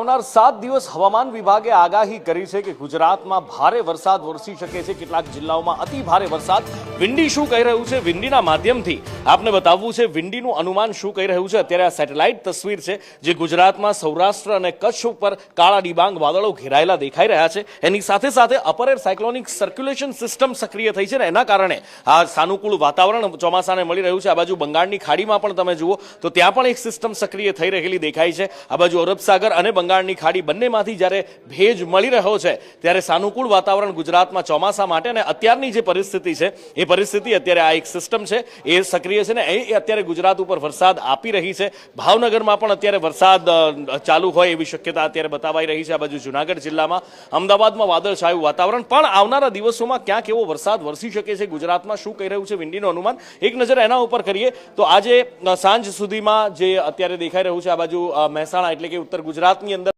આવનાર સાત દિવસ હવામાન વિભાગે આગાહી કરી છે કે ગુજરાતમાં ભારે વરસાદ વરસી શકે છે. કેટલાક જિલ્લાઓમાં અતિ ભારે વરસાદ. વિંડી શું કહી રહ્યું છે? વિંડીના માધ્યમથી આપને બતાવવું છે, વિંડીનું અનુમાન શું કહી રહ્યું છે? અત્યારે આ સેટેલાઇટ તસવીર છે જે ગુજરાતમાં સૌરાષ્ટ્ર અને કચ્છ ઉપર કાળા ડિબાંગ વાદળો ઘેરાયેલા દેખાઈ રહ્યા છે. એની સાથે સાથે upper air cyclonic circulation system સક્રિય થઈ છે ને એના કારણે આ સાનુકૂળ વાતાવરણ ચોમાસાને મળી રહ્યું છે. આ બાજુ બંગાળની ખાડીમાં પણ તમે જુઓ તો ત્યાં પણ એક સિસ્ટમ સક્રિય થઈ રહેલી દેખાય છે. આ બાજુ અરબ સાગર અને બંગાળની ખાડી બંનેમાંથી જ્યારે ભેજ મળી રહ્યો છે, ત્યારે સાનુકૂળ વાતાવરણ ગુજરાતમાં ચોમાસા માટે અને અત્યારની જે પરિસ્થિતિ છે, એ પરિસ્થિતિ અત્યારે આ એક સિસ્ટમ છે, એ સક્રિય છે ને એ અત્યારે ગુજરાત ઉપર વરસાદ આપી રહી છે. ભાવનગરમાં પણ અત્યારે વરસાદ ચાલુ હોય એવી શક્યતા અત્યારે બતાવાઈ રહી છે આ બાજુ જુનાગઢ જિલ્લામાં. અમદાવાદમાં વાદળછાયું વાતાવરણ, પણ આવનારા દિવસોમાં ક્યાંક એવો વરસાદ વરસી શકે છે ગુજરાતમાં? શું કહી રહ્યું છે વિંડીનું અનુમાન? એક નજર એના ઉપર કરીએ તો આજે સાંજ સુધીમાં જે અત્યારે દેખાઈ રહ્યું છે આ બાજુ મહેસાણા એટલે કે ઉત્તર ગુજરાતની